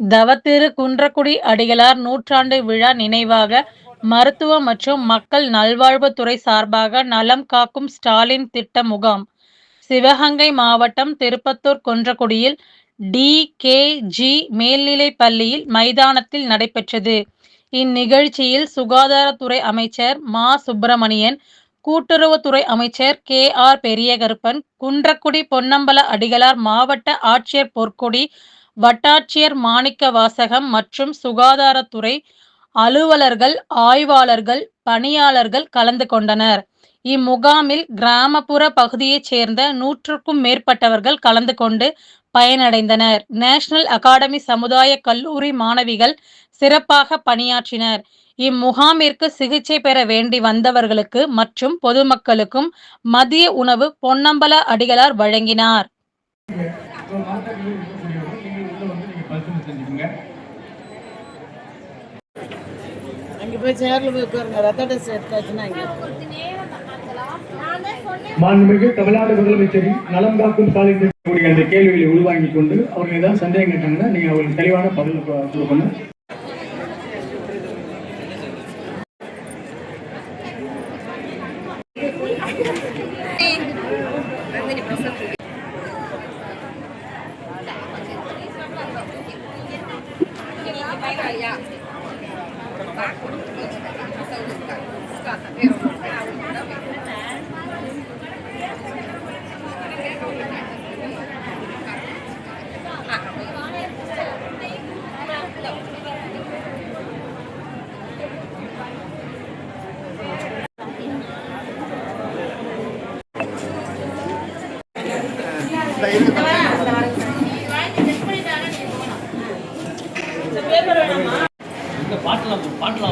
தவத்திரு குன்றக்குடி அடிகளார் நூற்றாண்டு விழா நினைவாக மருத்துவ மற்றும் மக்கள் நல்வாழ்வுத்துறை சார்பாக நலம் காக்கும் ஸ்டாலின் திட்ட முகாம். சிவகங்கை மாவட்டம் திருப்பத்தூர் குன்றக்குடியில் டி. கே. ஜி. பள்ளியில் மைதானத்தில் நடைபெற்றது. இந்நிகழ்ச்சியில் சுகாதாரத்துறை அமைச்சர் மா. சுப்பிரமணியன் கூட்டுறவுத்துறை அமைச்சர் கே. ஆர். பெரியகருப்பன் குன்றக்குடி பொன்னம்பல அடிகளார் மாவட்ட ஆட்சியர் பொற்கொடி வட்டாட்சியர் மாணிக்க வாசகம் மற்றும் சுகாதாரத்துறை அலுவலர்கள் ஆய்வாளர்கள் பணியாளர்கள் கலந்து கொண்டனர். இம்முகாமில் கிராமப்புற பகுதியைச் சேர்ந்த நூற்றுக்கும் மேற்பட்டவர்கள் கலந்து கொண்டு பயனடைந்தனர். நேஷனல் அகாடமி சமுதாய கல்லூரி மாணவிகள் சிறப்பாக பணியாற்றினர். இம்முகாமிற்கு சிகிச்சை பெற வேண்டி வந்தவர்களுக்கு மற்றும் பொதுமக்களுக்கும் மதிய உணவு பொன்னம்பல அடிகளார் வழங்கினார் இப்போ மாவட்டத்தில் இருக்கக்கூடியவர்கள் நீங்கள் உள்ள வந்து நீங்கள் பரிசீலனை செஞ்சுக்கோங்க இப்போ சேர்ல போய் உட்காருங்க. ரத்த டெஸ்ட் எடுத்தாச்சுன்னா மாண்புமிகு தமிழ்நாடு முதலமைச்சரின் நலம் காக்கும் சாலை கூடிய அந்த கேள்விகளை உள்வாங்கிக் கொண்டு அவர்கள் ஏதாவது சந்தேகம் கேட்டாங்கன்னா நீங்கள் அவங்களுக்கு தெளிவான பதில் கொடுக்கணும்.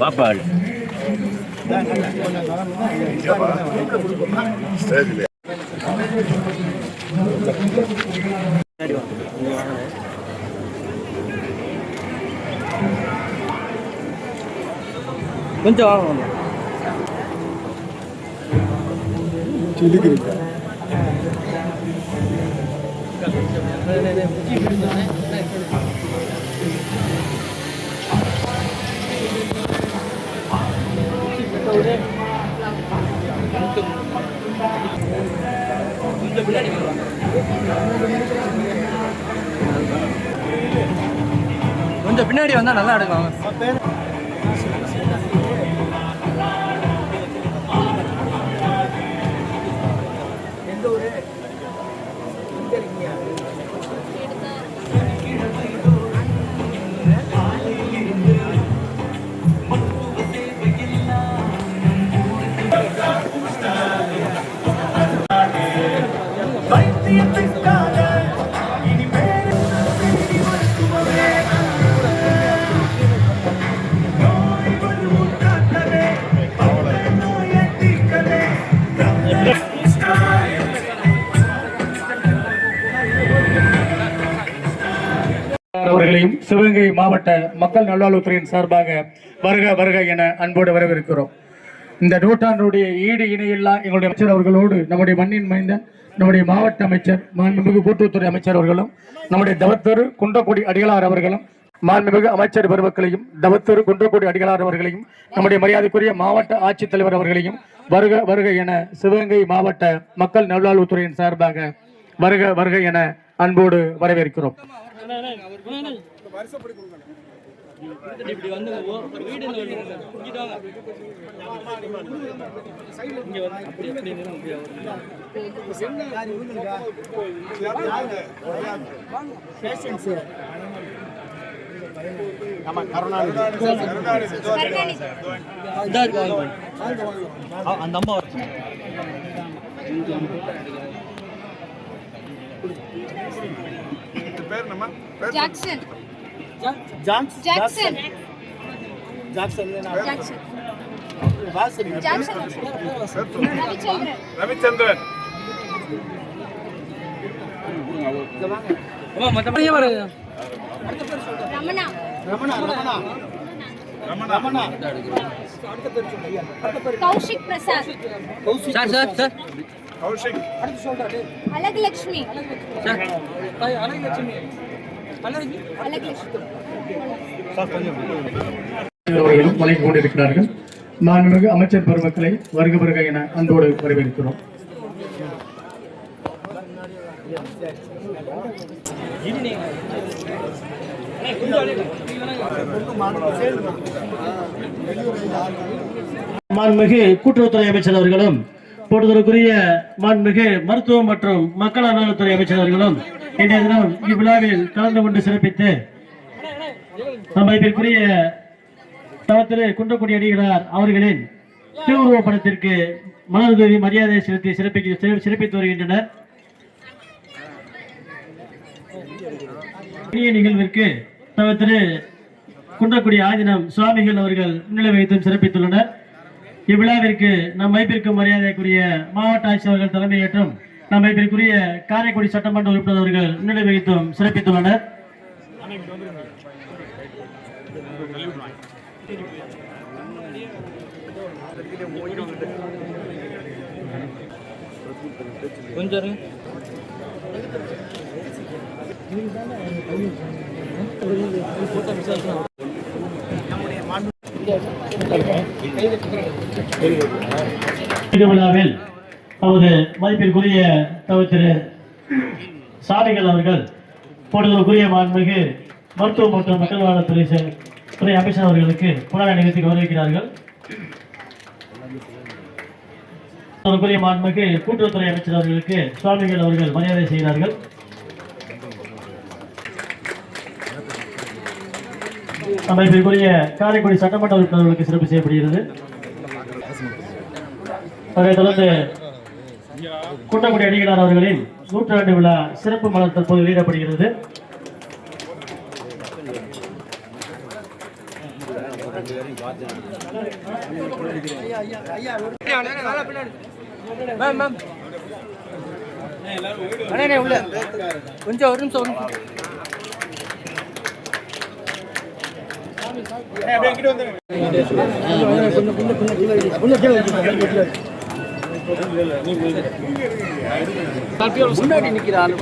பாப்பா கொஞ்சம் வாங்க கொஞ்சம் பின்னாடி வந்தா நல்லா எடுக்கலாம். அவர்களையும் சிவகங்கை மாவட்ட மக்கள் நல்வாழ்வுத்துறையின் சார்பாக வருக வருக என அன்போடு வரவேற்கிறோம். இந்த நூற்றாண்டுடைய ஈடு இணையில்லா எங்களுடைய அமைச்சர் அவர்களோடு நம்முடைய மண்ணின் மைந்தன் நம்முடைய மாவட்ட அமைச்சர் மாண்புமிகு கூட்டுறவுத்துறை அமைச்சர் அவர்களும் நம்முடைய தவத்தரு குன்றக்குடி அடிகளார் அவர்களும் மாண்புமிகு அமைச்சர் பெருமக்களையும் தவத்தரு குன்றக்குடி அடிகளார் அவர்களையும் நம்முடைய மரியாதைக்குரிய மாவட்ட ஆட்சித்தலைவர் அவர்களையும் வருக வருக என சிவகங்கை மாவட்ட மக்கள் நல்வாழ்வுத்துறையின் சார்பாக வருக வருக என அன்போடு வரவேற்கிறோம். இப்படி வந்து வீடு இங்கிட்டு வாங்க. இங்க வந்து அப்படி. அ- அந்த அம்மா పేరునమ్మా Jackson Jackson Jackson Jackson Jackson Ravichandran Ramana Ramana Ramana Kaushik Prasad Kaushik sir sir sir Kaushik. Kaushik Alagulakshmi. Sir Alagulakshmi அவர்களும் வழங்கிக் கொண்டிருக்கிறார்கள். மாண்புமிகு அமைச்சர் பெருமக்களை வருக வருக என அன்போடு வரவேற்கிறோம். மாண்புமிகு கூட்டுறவுத்துறை அமைச்சர் அவர்களும் போடுதலுக்குரிய மாண்புமிகு மருத்துவம் மற்றும் மக்கள் நலத்துறை அமைச்சர் அவர்களும் இன்றைய தினம் இவ்விழாவில் கலந்து கொண்டு சிறப்பித்து அமைப்பிற்குரிய தவத்திரு குன்றக்குடி அடிகளார் அவர்களின் திருவுருவப் படத்திற்கு மலர்தூவி மரியாதை செலுத்தி சிறப்பிக்க சிறப்பித்து வருகின்றனர். நிகழ்விற்கு தவத்திரு குன்றக்குடி ஆதினம் சுவாமிகள் அவர்கள் முன்னிலை வைத்தும் சிறப்பித்துள்ளனர். இவ்விழாவிற்கு நம் மைப்பிற்கு மரியாதைக்குரிய மாவட்ட ஆட்சியர் அவர்கள் தலைமையேற்றும் நம் மைப்பிற்குரிய காரைக்குடி சட்டமன்ற உறுப்பினர் அவர்கள் முன்னிலை வைத்தும் சிறப்பித்துள்ளனர் கொஞ்சம். விழாவில் நமது மதிப்பிற்குரிய தவிர்த்திரு சாமிகள் அவர்கள் போடுதலுக்குரிய மாண்புமிகு மருத்துவ மற்றும் மக்கள் நலத்துறை துறை அமைச்சர் அவர்களுக்கு புனர நிகழ்த்தி கௌரவிக்கிறார்கள். மாண்புமிகு கூட்டுறவுத்துறை அமைச்சர் அவர்களுக்கு சுவாமிகள் அவர்கள் மரியாதை செய்கிறார்கள். அமைப்பிற்குரிய காரைக்குடி சட்டமன்ற உறுப்பினர்களுக்கு சிறப்பு செய்யப்படுகிறது. அதைத் தொடர்ந்து கூட்டக்குடி அடிகளார் அவர்களின் நூற்றாண்டு விழா சிறப்பு மலர் தற்போது வெளியிடப்படுகிறது. கொஞ்சம் ஒரு நிமிஷம் ஒரு நிமிஷம். முன்னாடி நிக்கிற ஆளு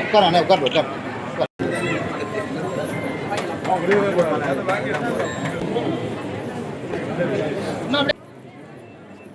உட்கார உட்கார். உட்கார் சாதி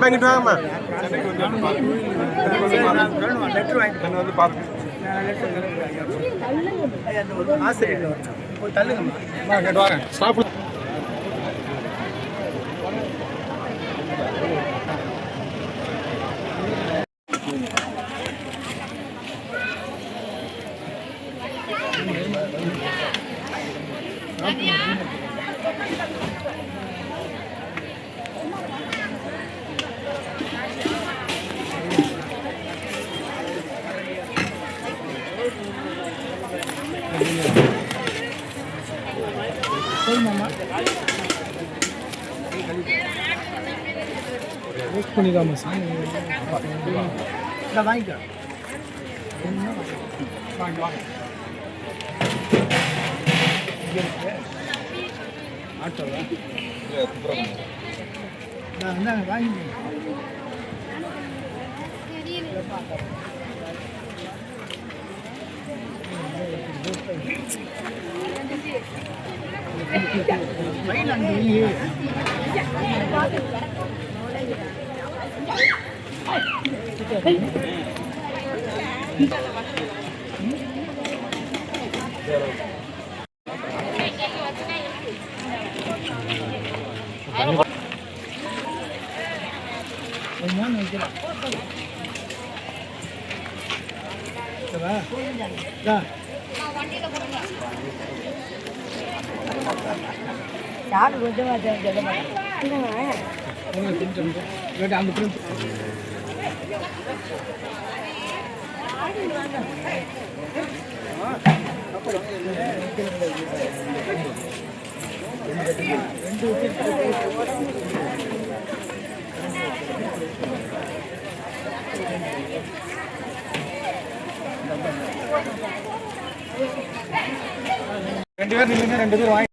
டிக்கெட் வாங்கிட்டு வாங்கம்மா வந்து பார்த்து தள்ளுங்கம்மா பண்ணிடலாமா சார். நான் வாங்கிக்கிறேன் வாங்க வாங்கிக்கிறேன் என்ன வந்து பார்த்து சாப்பிடு ரெண்டு பேர் நில்லுங்க ரெண்டு பேர் வாங்கி.